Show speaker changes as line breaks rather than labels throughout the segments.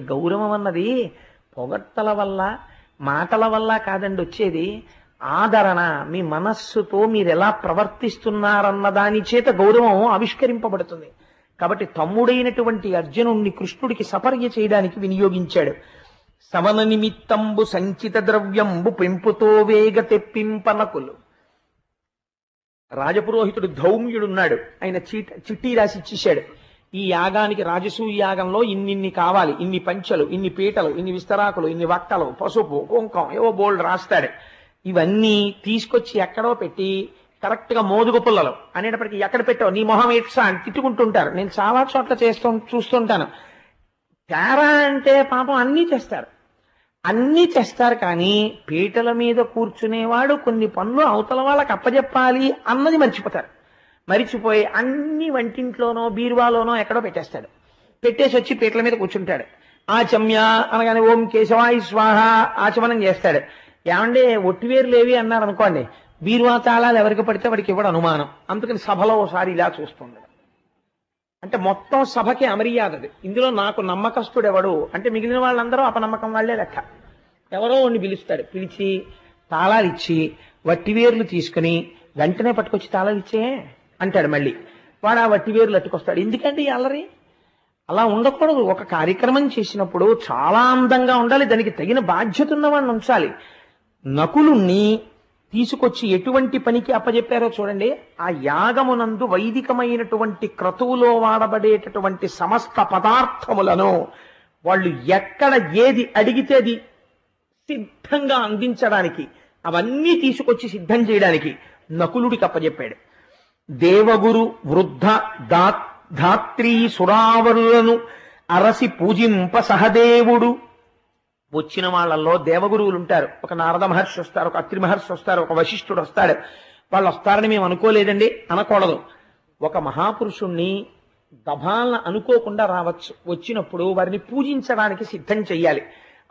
గౌరవం అన్నది పొగట్టల వల్ల మాటల వల్ల కాదండి వచ్చేది. ఆదరణ మీ మనస్సుతో మీరు ఎలా ప్రవర్తిస్తున్నారన్న దాని చేత గౌరవం ఆవిష్కరింపబడుతుంది. కాబట్టి తమ్ముడైనటువంటి అర్జునుణ్ణి కృష్ణుడికి సపర్య చేయడానికి వినియోగించాడు. సమన నిమిత్తంబు సంచిత ద్రవ్యంబు పెంపుతో వేగ తెప్పింపనకులు. రాజపురోహితుడు ధౌమ్యుడున్నాడు. ఆయన చీట చిట్టి రాసి ఇచ్చేశాడు. ఈ యాగానికి రాజసూయ యాగంలో ఇన్నిన్ని కావాలి. ఇన్ని పంచలు ఇన్ని పీటలు ఇన్ని విస్తరాకులు ఇన్ని వక్కలు పసుపు కుంకం ఏవో బోల్డ్ రాస్తాడు. ఇవన్నీ తీసుకొచ్చి ఎక్కడో పెట్టి కరెక్ట్గా మోదుగు పుల్లలు అనేటప్పటికి ఎక్కడ పెట్టావు? నీ మొహం ఎట్సా అని తిట్టుకుంటుంటారు. నేను చాలా చోట్ల చేస్తూ చూస్తుంటాను. తేరా అంటే పాపం అన్నీ చేస్తారు. అన్నీ చేస్తారు కానీ పీటల మీద కూర్చునేవాడు కొన్ని పనులు అవతల వాళ్ళకి అప్పజెప్పాలి అన్నది మర్చిపోతారు. మరిచిపోయి అన్ని వంటింట్లోనో బీరువాలోనో ఎక్కడో పెట్టేస్తాడు. పెట్టేసి వచ్చి పీటల మీద కూర్చుంటాడు. ఆచమ్య అనగానే ఓం కేశవాయి స్వాహ ఆచమనం చేస్తాడు. ఏమంటే ఒట్టివేరు లేవి అన్నారు అనుకోండి బీరువా తాళాలు ఎవరికి పడితే వాడికి ఇవ్వడం అనుమానం. అందుకని సభలో ఒకసారి ఇలా చూస్తుండడు. అంటే మొత్తం సభకి అమర్యాదది. ఇందులో నాకు నమ్మకస్తుడు ఎవడు అంటే మిగిలిన వాళ్ళందరూ అపనమ్మకం వాళ్ళే లెక్క. ఎవరో వాడిని పిలుస్తాడు. పిలిచి తాళాలు ఇచ్చి వట్టివేర్లు తీసుకుని వెంటనే పట్టుకొచ్చి తాళాలు ఇచ్చే అంటాడు మళ్ళీ. వాడు ఆ వట్టివేర్లు అట్టుకొస్తాడు ఎందుకంటే ఈ అల్లరి? అలా ఉండకూడదు. ఒక కార్యక్రమం చేసినప్పుడు చాలా అందంగా ఉండాలి. దానికి తగిన బాధ్యత ఉన్నవాడిని ఉంచాలి. నకులుణ్ణి తీసుకొచ్చి ఎటువంటి పనికి అప్పజెప్పారో చూడండి. ఆ యాగమునందు వైదికమైనటువంటి క్రతువులో వాడబడేటటువంటి సమస్త పదార్థములను వాళ్ళు ఎక్కడ ఏది అడిగితే అది సిద్ధంగా అందించడానికి అవన్నీ తీసుకొచ్చి సిద్ధం చేయడానికి నకులుడికి అప్పజెప్పాడు. దేవగురు వృద్ధ దా ధాత్రీ సురావరులను అరసి పూజింప సహదేవుడు. వచ్చిన వాళ్ళల్లో దేవగురువులు ఉంటారు ఒక నారద మహర్షి వస్తారు ఒక అత్రి మహర్షి వస్తారు ఒక వశిష్ఠుడు వస్తాడు. వాళ్ళు వస్తారని మేము అనుకోలేదండి అనకూడదు. ఒక మహాపురుషుణ్ణి దభాలను అనుకోకుండా రావచ్చు. వచ్చినప్పుడు వారిని పూజించడానికి సిద్ధం చెయ్యాలి.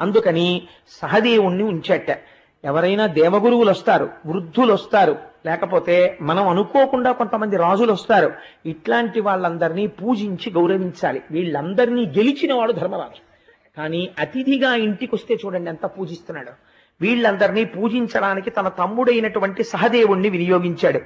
అందుకని సహదేవుణ్ణి ఉంచేట. ఎవరైనా దేవగురువులు వస్తారు వృద్ధులు వస్తారు లేకపోతే మనం అనుకోకుండా కొంతమంది రాజులు వస్తారు. ఇట్లాంటి వాళ్ళందరినీ పూజించి గౌరవించాలి. వీళ్ళందరినీ గెలిచిన వాడు ధర్మరాజు. కానీ అతిథిగా ఇంటికి వస్తే చూడండి ఎంత పూజిస్తున్నాడు. వీళ్ళందరినీ పూజించడానికి తన తమ్ముడైనటువంటి సహదేవుణ్ణి వినియోగించాడు.